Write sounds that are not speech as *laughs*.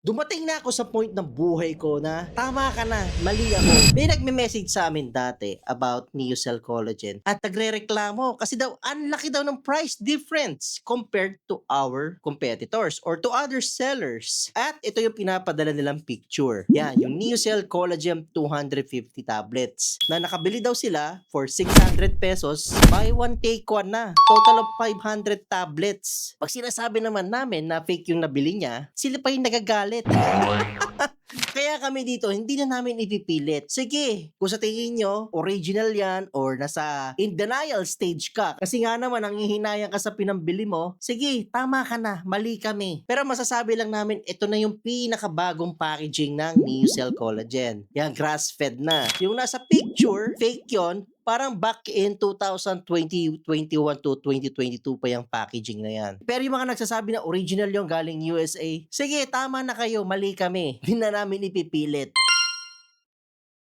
Dumating na ako sa point ng buhay ko na tama ka na, mali ako. May nagme-message sa amin dati about Neocell Collagen at nagre-reklamo kasi daw ang laki daw ng price difference compared to our competitors or to other sellers. At ito yung pinapadala nilang picture. Yan, yung Neocell Collagen 250 tablets na nakabili daw sila for 600 pesos buy one take one na. Total of 500 tablets. Pag sinasabi naman namin na fake yung nabili niya, sila pa yung nagagalit. *laughs* Kaya kami dito, hindi na namin ipipilit. Sige, kung sa tingin nyo, original yan or nasa in denial stage ka. Kasi nga naman, ang hihinayang ka sa pinambili mo, sige, tama ka na, mali kami. Pero masasabi lang namin, ito na yung pinakabagong packaging ng Neocell Collagen. Yan, grass-fed na. Yung nasa picture, fake yon parang back in 2020, 21 to 2022 pa yung packaging na yan. Pero yung mga nagsasabi na original yung galing USA, sige, tama na kayo, mali kami. Hindi na namin ipipilit.